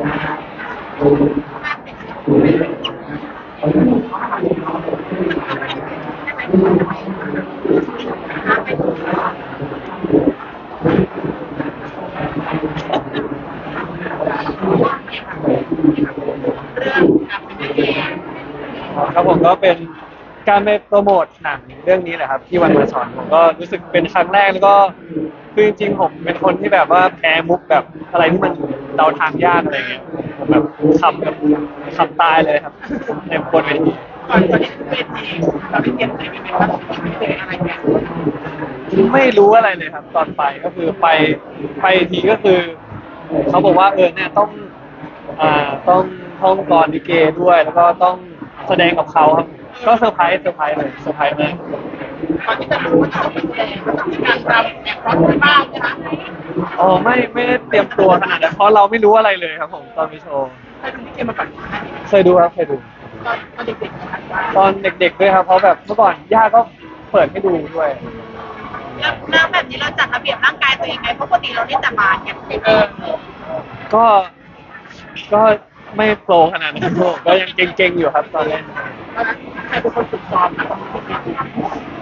ครับผมก็เป็นการไปโปรโมทหนังเรื่องนี้แหละครับที่วันมาสอนผมก็รู้สึกเป็นครั้งแรกแล้วก็คือจริงๆผมเป็นคนที่แบบว่าแพ้มุกแบบอะไรที่มัน เดาทางยากอะไรเงี้ยผมแบบขำกับขำตายเลยครับในบนเวทีก่อนก่อนที่จะเวทีเราได้เตรียมใจไว้ไหมว่าไม่เจออะไรเนี่ยไม่รู้อะไรเลยครับ ตอนไปก็คือไปไปทีก็คือเขาบอกว่าเออเนี่ยต้องอ่าต้องท่องกรลิเกด้วย แล้วก็ต้องแสดงกับเขาครับ ก็เซอร์ไพรส์เซอร์ไพรส์เลยเซอร์ไพรส์มาก ก่อนที่จะรู้ว่าจะเป็นแสดงก็ต้องมีการรำแอบร้องกันบ้างนะคะอ๋อไม่ไม่ได้เตรียมตัวขนาดนั้นเพราะเราไม่รู้อะไรเลยครับผมตอนไปโชว์ให้ดูที่เกมมาก่อนนะเคยดูครับเคยดู ตอนตอนเด็กๆนะครับว่าตอนเด็ก ๆด้วยครับเพราะแบบเมื่อก่อนย่าก็เปิดให้ดูด้วย แล้วแล้วแบบนี้เราจัดระเบียบร่างกายตัวเองไงเพราะปกติเราเล่นแต่บาสเนี่ยเออก็ก็ไม่โปรขนาดนั้นครับผมก็ยังเก่งๆอยู่ครับตอนเล่นตอนนั้น ใครเป็นคนฝึกซ้อมนะ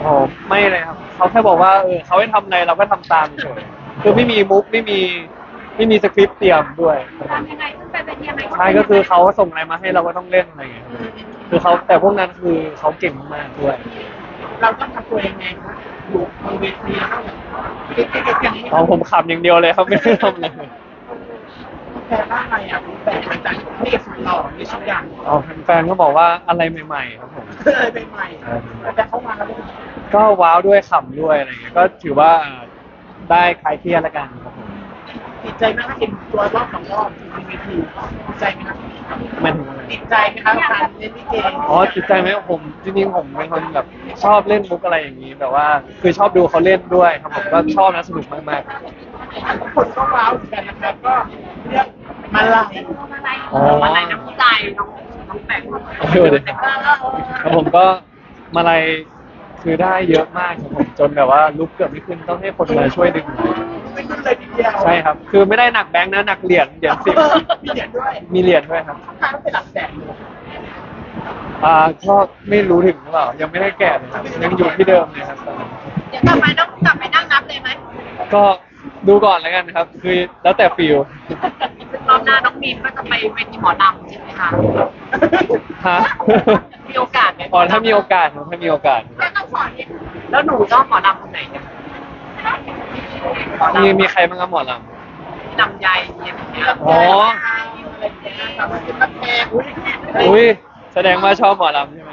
โอ้ไม่เลยครับ เขาแค่บอกว่าเออเขาให้ทำอะไรเราก็ทำตามเฉยคือไม่มีมุกไม่มีไม่มีสคริปต์เตรียมด้วยทำยังไงขึ้นไปเป็นยังไงใช่ก็คือเขาส่งอะไรมาให้เราก็ต้องเล่นอะไรอย่างเงี้ยครับคือเขาแต่พวกนั้นคือเขาเก่งมากๆด้วย เราต้องทำตัวยังไงคะอยู่บนเวทีแล้วแบบเก่งๆอย่างนี้ เอาผมขำอย่างเดียวเลยครับไม่ได้ทำอะไรเลย แพ้ว่าอะไรอะแปลกจากนี่สุดหล่อนี่สุดอย่างเอาแฟนๆก็บอกว่าอะไรใหม่ๆครับผมอะไรใหม่ๆแต่เข้ามาแล้วก็ว้าวด้วยขำด้วยอะไรเงี้ยก็ถือว่าได้คลายเครียดแล้วกันครับผมติดใจไหมคะเห็นตัวรอบสองรอบในเวทีติดใจไหมคะมันถึงอะไรติดใจไหมคะการเล่นลิเกอ๋อติดใจไหมผมจริงๆผมเป็นคนแบบชอบเล่นมุกอะไรอย่างนี้แบบว่าคือชอบดูเขาเล่นด้วยครับผมก็ชอบนะสนุกมาก คนก็ว้าวเหมือนกันนะครับก็เรียกมาลายๆอ๋ออะไรนะผู้ชายน้องน้องแปลกเออเลยครับผมก็มาลัยคือได้เยอะมากครับผมจนแบบว่าลุกเกือบไม่ขึ้นต้องให้คนมาช่วยดึงหน่อยไม่ขึ้นเลยทีเดียวใช่ครับ คือไม่ได้หนักแบงค์นะหนักเหรียญเหรียญสิบมีเหรียญด้วยมีเหรียญด้วยครับค่าก็เป็นหลักแสนเลยอ่าก็ไม่รู้ถึงหรือเปล่ายังไม่ได้แกะเลยครับยังอยู่ที่เดิมเลยครับตอนนี้เดี๋ยวกลับไปต้องกลับไปนั่งนับเลยไหมก็ ดูก่อนแล้วกันครับ คือแล้วแต่ฟิลรอบหน้าน้องมีนก็จะไปเวทีหมอลำใช่ไหมคะ ฮะมีโอกาสไหมอ๋อถ้ามีโอกาสครับถ้ามีโอกาสแค่ต้องสอนเนี่ยแล้วหนูชอบหมอลำคนไหนเนี่ยหมอลำมีมีใครบ้างครับหมอลลำไยเนี่ยำอ๋ออะไรอย่างเงี้ยแต่มันเป็นนักแสดงอุ้ยอุ้ยแสดงว่าชอบหมอลำใช่ไหม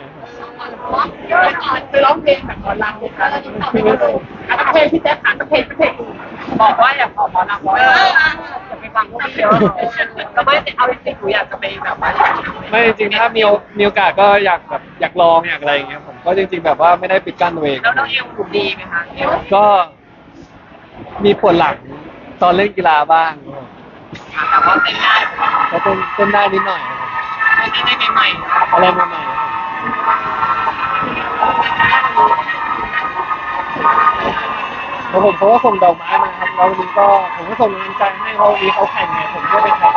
ไปร้องเพลงแบบหมอลำเลยค่ะอะเพลงพี่แจ๊คหาเพลงเพลงบอกว่าอยากขอหมอลำเพราะว่าจะไปฟังพวกพี่เยอะแล้วไม่เอาจริงๆหนูอยากจะไปแบบว่าไม่จริงๆถ้ามีโอมีโอกาสก็อยากแบบอยากลองอยากอะไรอย่างเงี้ยผมก็จริง ๆ แบบว่าไม่ได้ปิดกั้นตัวเองแล้วน้องเอวหนูดีไหมคะเอวก็มีปวดหลังตอนเล่นกีฬาบ้างแต่ว่าเต้นได้ก็เต้นเต้นได้นิดหน่อยครับผมเต้นได้ใหม่ๆอะไรใหม่ๆครับผม แล้วผมเขาก็ส่งดอกไม้มาครับแล้ววันนี้ก็ผมก็ส่งกำลังใจให้เขาวันนี้เขาแข่งไงผมก็ไปแข่ง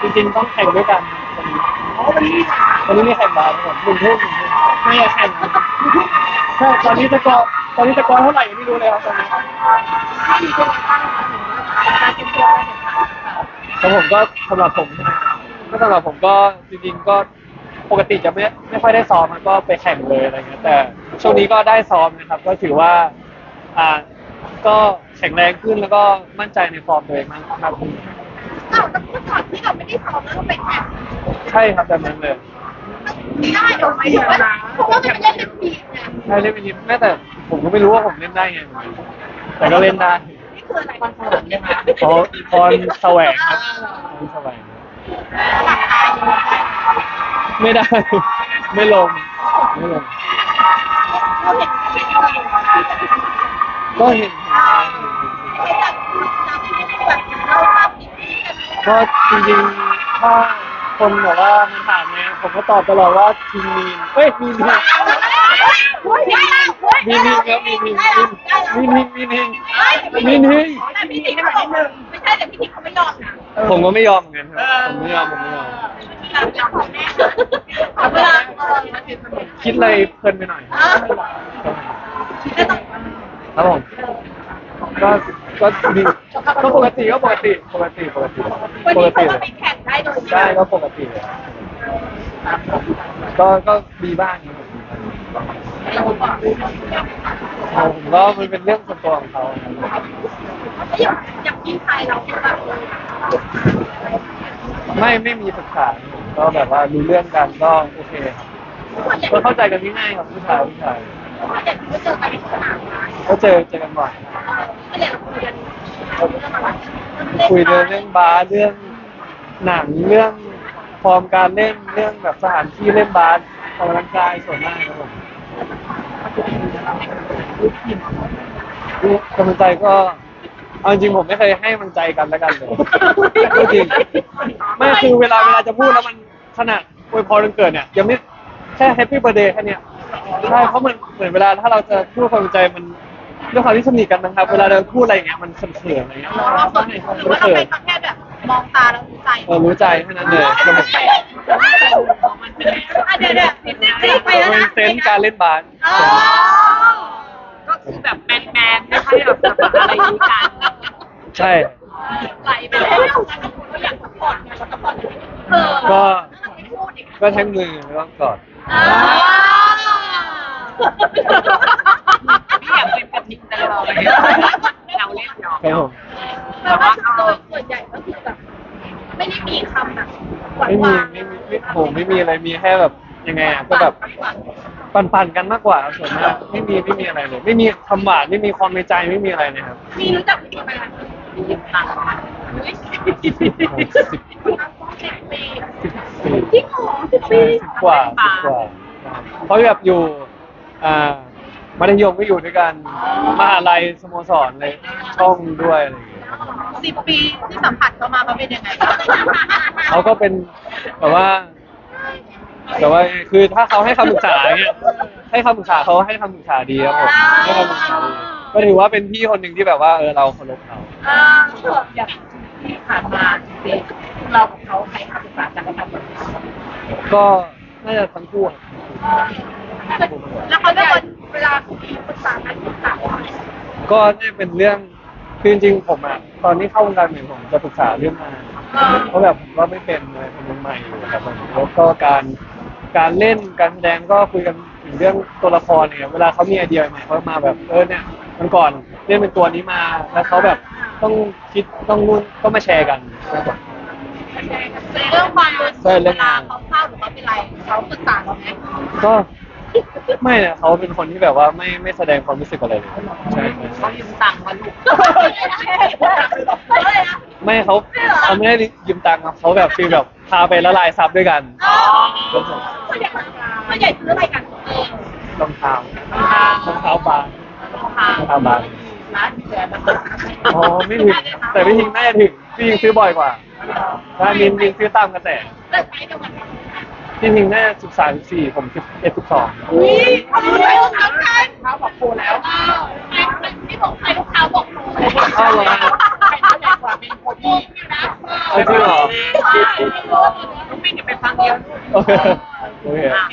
จริงๆต้องแข่งด้วยกันวันนี้อ๋อวันนี้วันนี้มีแข่งบาสครับผมหนึ่งทุ่มหนึ่งทุ่มไม่อยากแข่งนะครับใช่ตอนนี้สกอตอนนี้สกอเท่าไหร่ยังไม่รู้เลยครับตอนนี้ถ้ามีเป็นข้างการเตรียมตัวไว้เนี่ยค่ะแต่ผมก็สำหรับผมใช่ไหมก็สำหรับผมก็จริงๆก็ปกติจะไม่ไม่ค่อยได้ซ้อมมันก็ไปแข่งเลยอะไรเงี้ยแต่ ช่วงนี้ก็ได้ซ้อมนะครับ ก็ถือว่าอ่าก็แข็งแรงขึ้นแล้วก็มั่นใจในฟอร์มตัวเองมากมากขึ้นอ้าวแล้วเมื่อก่อนที่เราไม่ได้ซ้อมแล้วเราไปแข่งใช่ครับแบบนั้นเลยได้เดี๋ยวไปเดี๋ยวว่าเพราะว่ามันเล่นเป็นทีมไงใช่เล่นเป็นทีมแม้แต่ผมก็ไม่รู้ว่าผมเล่นได้ไงเหมือนกันแต่ก็เล่นได้นี่คืออะไรมันสนุกเนี่ยค่ะเพราะพรแสวงครับพรแสวงหลักการอยู่ไม่ได้ ไม่ลงไม่ลง เราเห็นทีมก็เห็นไม่จัดจัดแบบเราภาพติดที่กันก็จริงๆถ้าคนแบบว่ามันถามเนี่ยผมก็ตอบตลอดว่าทีมมีนเอ้ยมีนมีนเฮ้ยได้แล้วเฮ้ยมีนครับมีนมีนมีนมีนมีนมีนไม่มีนมีนแต่พี่ติ๊กเขาบอกไม่ใช่แต่พี่ติ๊กเขาไม่ยอมนะผมก็ไม่ยอมเหมือนกันครับผมไม่ยอมผมไม่ยอม เอาเวลาเออคิดอะไรเพลินไปหน่อยครับผมก็ก็ดีก็ปกติก็ปกติปกติปกติวันปนี้กเขาติก็เลยไปแข่งได้โดยใช่ก็ปกติเลยก็ก็มีบ้างครับผมก็มันเป็นเรื่องส่วนตัวของเขาครับอย่างอย่างพี่ชายเราแบบไม่ไม่มีปรึกษา ก็แบบว่ารู้เรื่องกันก็โอเคครับก็เข้าใจกันง่ายๆครับผู้ชายผู้ชายเด็กก็เจอกันในสนามนะก็เจอเจอกันบ่อยก็เลยคุยกันเราเรื่องอะไรคุยเรื่องเรื่องบาสเรื่องหนังเรื่องฟอร์มการเล่นเรื่องแบบสถานที่เล่นบาสออกกำลังกายส่วนมากครับผมกำลังใจก็เอาจริงผมไม่เคยให้กำลังใจกันแล้วกันเลยก็จริงไม่ คือเวลาเวลาจะพูดแล้วมันขนาดอวยพรวันเกิดเนี่ยยังไม่แค่แฮปปี้เบ t ร์ a เดย์แค่เนี้ยใช่เพราะมันเหมือนเวลาถ้าเราจะพูดความในใจมันด้วยความที่สนิทกันนะครับ เวลาเราพูดอะไรอย่างเงี้ยมันเขินๆอะไรเงี้ยหรือว่าเรามันเป็นเขินแค่แบบมองตาแล้วรู้ใจเออรู้ใจแค่นั้นเลยก็แบบเดี๋ยวเดี๋ยวนิดๆไปแล้วมันนะเซนส์การเล่นบาสอ๋อก็คือแบบแมนแมนๆไม่ใช่แบบแบบอะไรอย่างนี้กันใช่ ไหลไปแล้วก็อยาก สปอร์ตไงสปอร์ตเออก็ไม่พูดอีกก็แท็กมือแล้วก็กอดอ่าพี่อยากเป็นกระทิงตลอดเลยเราเล่นหยอกครับผมแต่ว่าส่วนใหญ่ก็คือแบบไม่ได้มีคำแบบหวานไม่หมีวานไม่มีไม่ผมไม่มีอะไรมีแค่แบบยังไงอะก็แบบปั่นๆกันมากกว่าส่วนมากไม่มีไม่มีอะไรเลย ไม่มีคำหวานไม่มีความในใจไม่มีอะไรนะครับมีรู้จักพี่ไหม คะมีตังค์สิบสิบสิบปีสี่จริงเหรอสิบปีสิบกว่าสิบกว่าเขาแบบอยู่อ่ามัธยมก็อยู่ด้วยกันมหาลัยสโมสรเลยช่องด้วยอะไรอย่างเงี้ยสิบปีที่สัมผัสเขามาเขาเป็นยังไงบ้างเขาก็เป็นแบบว่าแต่ว่าคือถ้าเขาให้คำปรึกษาเงี้ยให้คำปรึกษาเขาให้คำปรึกษาดีครับผมให้คำปรึกษาดี ก็ถือว่าเป็นพี่คนหนึ่งที่แบบว่าเออเราเคารพเขาอ่าอย่างที่ผ่านมาสิเรากับเขาใครคำปรึกษากันนะครับก็น่าจะทั้งคู่อะแล้วเขาจะคนเวลาปรึกษากันปรึกษาว่าก็นี่เป็นเรื่องคือจริงๆผมอะตอนที่เข้าวงการใหม่ผมจะปรึกษาเรื่องงานเพราะแบบผมก็ไม่เป็นเลยผมยังใหม่อยู่ครับผมแล้วก็การการเล่นการแสดงก็คุยกันถึง เรื่องตัวละครเนี่ยเวลาเขามีไอเดียใหม่เขามาแบบเออเนี่ยมันก่อนเล่นเป็นตัวนี้มาแล้วเขาแบบต้องคิดต้องนู่นก็มาแชร์กันครับผมเรื่องความรู้สึกใช่เรื่องานเวลางเขาเศร้าหรือเขาเป็นไรเขาปรึกษาเราไหมก็ไม่นะเขาเป็นคนที่แบบว่าไม่ไม่แสดงความรู้สึกอะไรเลยใช่ใช่เขายืมตังค์มาลูกไม่เขาเขาไม่ได้ยืมตังค์ครับเขาแบบฟีลแบบพาไปละลายซับด้วยกัน อ๋อส่วนใหญ่ส่วนใหญ่ซื้ออะไรกันเออ รองเท้ารองเท้าบางรองเท้าบางร้านมีแต่แบบอ๋อไม่ถึงแต่พี่ทิงน่าจะถึงพี่ทิงซื้อบ่อยกว่าถ้ามินมินซื้อตามกระแสเลิกใช้เดียวกันพี่ทิงน่าจะสิบสามสิบสี่ผมสิบเอ็ดสิบสองอุ้ยเขารู้ไหมลูกค้าใครเขาบอกครูแล้วใครที่บอกใครลูกค้าบอกครูอ้าวเหรอใครเขาใหญ่กว่าเป็นโคดีอยู่นะเอาจริงเหรอน้องปิงจะไปฟังเดียว โอเคโอเคอะ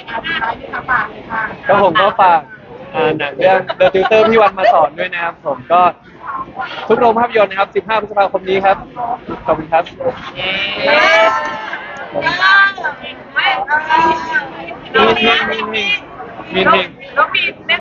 ที่ทำปากเลยค่ะก็ผมก็ฝากอ่าหนังเรื่อง The Tutor พี่วันมาสอนด้วยนะครับ ผมก็ทุกโรงภาพยนตร์นะครับ 15 พฤษภาคมนี้ครับ ขอบคุณครับ เย้ไม่มินมินมินมินมินน้องมีเล่น